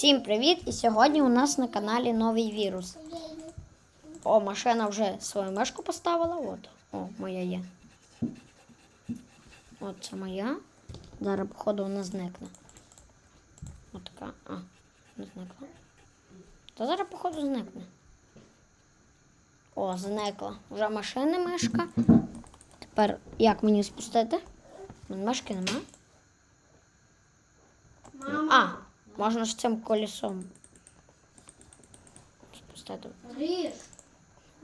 Всім привіт! І сьогодні у нас на каналі новий вірус. О, машина вже свою мешку поставила. От. О, моя є. От це моя. Зараз, походу, вона зникне. От така. А, не зникла. Та зараз, походу, зникне. О, зникла. Вже машини мишка. Тепер як мені спустити? Мешки нема. А, можна ж цим колесом. Ріж.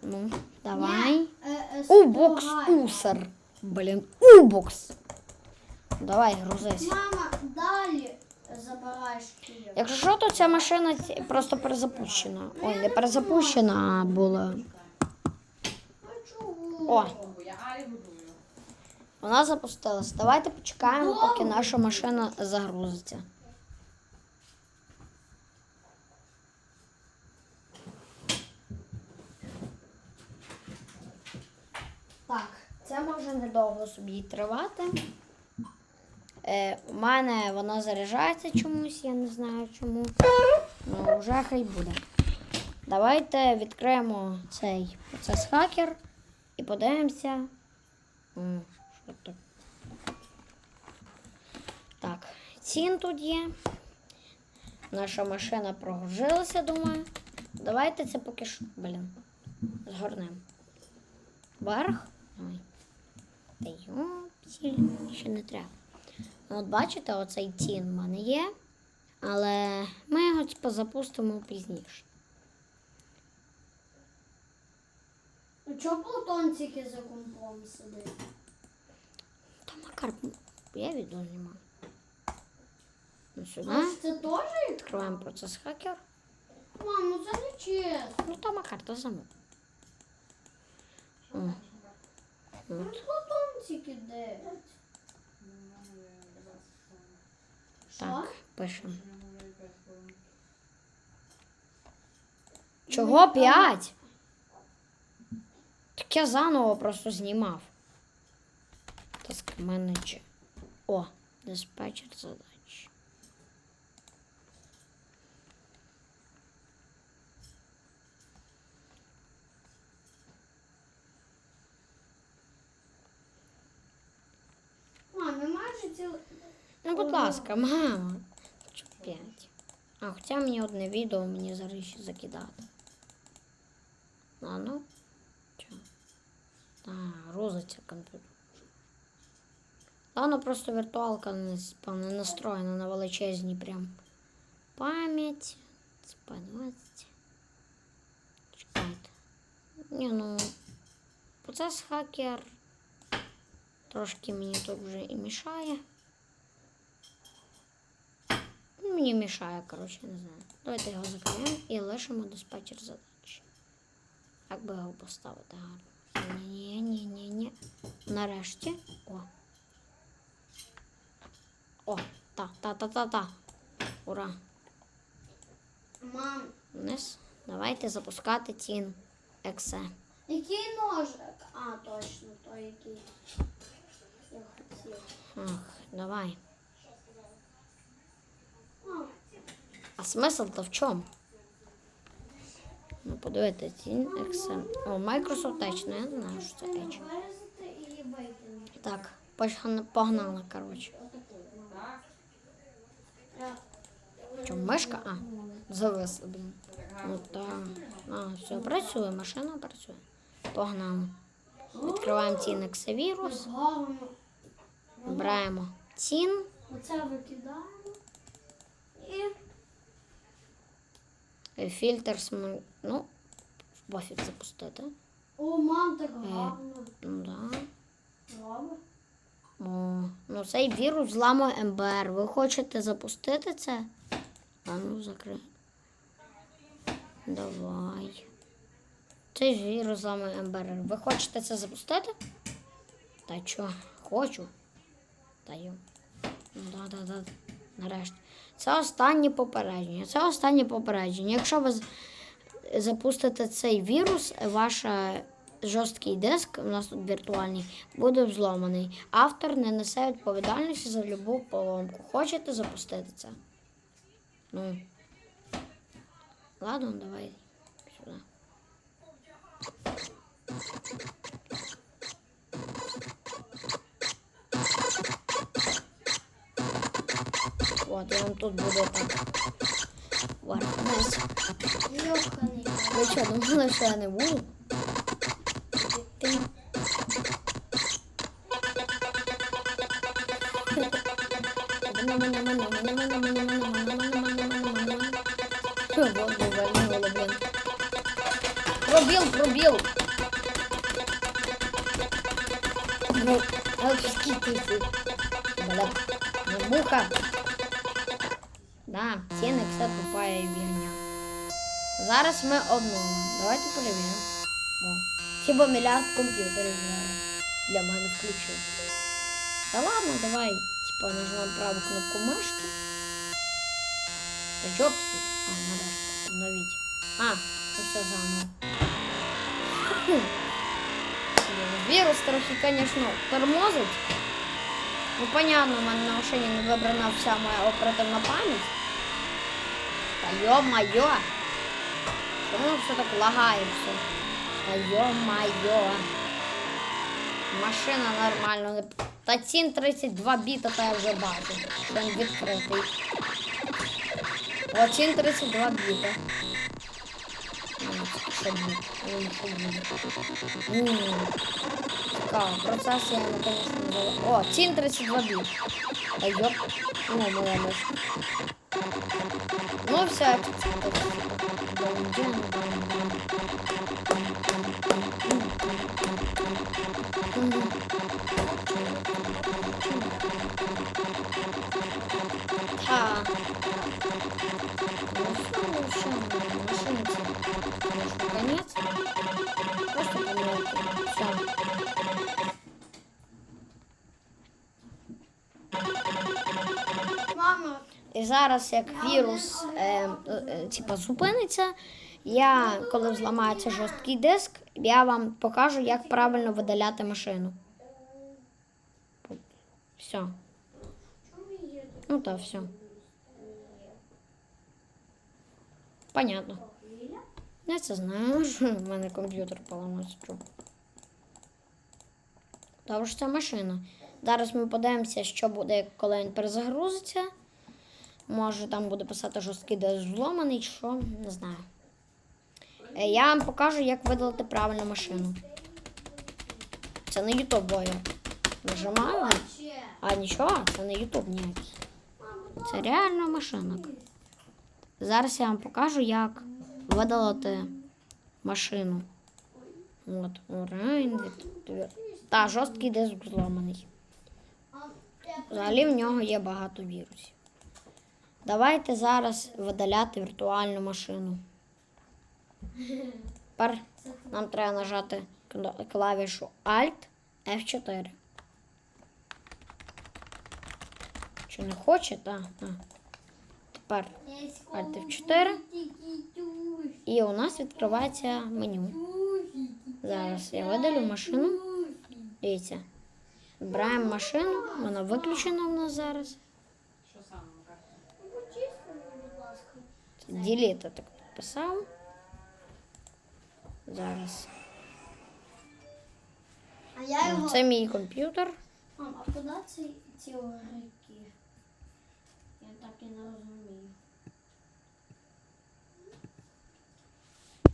Ну, давай. Е, е, Убокс усер. Блін, убокс. Давай, грузись. Мама, далі забираєш Київ. Якщо що, то ця машина просто перезапущена. Ой, не перезапущена, а була. Ну? О, вона запустилась. Давайте почекаємо, поки наша машина загрузиться. Так, це може недовго собі тривати. Е, у мене вона заряджається чомусь, я не знаю чому. Ну, вже хай буде. Давайте відкриємо цей процес хакер і подивимося. Що тут? Так, цін тут є. Наша машина прогрузилася, думаю. Давайте це поки що. Блін. Згорнемо. Вверх. Давай. Та йопсіль, ще не треба. Ну, от бачите, оцей цін в мене є. Але ми його типу, запустимо пізніше. Ну чого Плутон тільки за компом сидить? Та Макар, я відео знімаю. Ну сюди. Може це теж? Відкриваємо процес хакер. Мам, ну це не чесно. Ну та Макар, то замок. О. Ну От. Плутон тільки Так, пишемо. Чого п'ять? Так я заново просто знімав. Таск менеджер. О, диспетчер задач. Мам, не майже ціл... Ну, будь ласка, мама. Чого п'ять? А, хоча мені одне відео мені зараз ще закидати. А ну. Чо? А, розиться комп'ютер. Ладно, просто віртуалка не, настроєна на величезні прям пам'ять. Спа 20. Чекайте. Ні, ну. Процес хакер. Трошки мені тут вже і мішає. Ну, Мені мішає, коротше, не знаю. Давайте його закриємо і лишимо диспетчер задач. Як би його поставити гарно? Ні, ні, ні, ні. Нарешті. О. О, та, та, та, та, та. Ура. Мам, Вниз. Давайте запускати тін ексе. який ножик? А, точно, той який. Я хотів. Ах, давай. Мам, А смисл то в чому? Ну, подивіться, тін ексе. О, Microsoft Edge, ну я знаю, що Edge. Так, погнали, коротше. Я- мишка? А, зависла, блін. Ну так. А, все, працює, машина працює. Погнали. Відкриваємо цінник вірус, вбираємо цін. Оце викидаємо. І е, Фільтр см... Ну, пофіг запустити. о, мам, так Е. гарно. Ну да. О, ну цей вірус зламує МБР. Ви хочете запустити це? А ну закрий. Давай. Цей вірус зламує МБР. Ви хочете це запустити? Та чо? Хочу. Йо. Ну да, да, да. Нарешті. Це останнє попередження. Це останнє попередження. Якщо ви запустите цей вірус, ваша жорсткий диск, у нас тут віртуальний, буде взломаний. Автор не несе відповідальності за любу поломку. Хочете запустити це? Ну, Ладно, давай сюди. Вот, я вам тут буду так. Вархнеться. Йоханий. Ви що, думали, що я не буду? Ти. Пробіл, пробіл. Ну, скільки ти? Бля, ну, муха. Да, тінник все тупая і бігня. Зараз ми обновимо. Давайте перевіримо. О, Хіба мільярд комп'ютерів зараз для мене включив. Та ладно, давай, типа, нажмемо праву кнопку мишки. Та чопсі. А, нарешті, обновіть. А, це все заново. Вірус трохи, звісно, тормозить. Ну, понятно, в мене на машині не вибрана вся моя оперативна пам'ять. Та йо-майо! Чому все так лагає все? Та йо-майо. Машина нормально. не- Та цін 32 біта, та я вже бачу. що Він відкритий. О, цін 32 біта. М, Що буде? М, що буде? М, Цікаво, процес я не, звісно, не дала. О, цін 32 біт. Та йоп. О, моя мишка. Ну, все, І зараз, як вірус е, е, зупиниться, я, коли зламається жорсткий диск, я вам покажу, як правильно видаляти машину. Все. Ну так, все. Понятно. Я це знаю, що в мене комп'ютер поламався. Добре, що це машина. Зараз ми подивимося, що буде, коли він перезагрузиться. Може там буде писати жорсткий диск зломаний, що, не знаю. Е, Я вам покажу, як видалити правильно машину. Це не YouTube, бо я нажимаю. А нічого, це не YouTube ніякий. Це реально машина. Зараз я вам покажу, як видалити машину. От, Орайн, Та, жорсткий диск зломаний. Взагалі в нього є багато вірусів. Давайте зараз видаляти віртуальну машину. Тепер нам треба нажати клавішу Alt F4. Чи не хоче? Так. Тепер Alt F4. І у нас відкривається меню. Зараз я видалю машину. Дивіться. Вибираємо машину, вона виключена в нас зараз. Діліта так підписав. Зараз. А я його... Це мій комп'ютер. Мам, а куди ці, ці огірки? Я так і не розумію.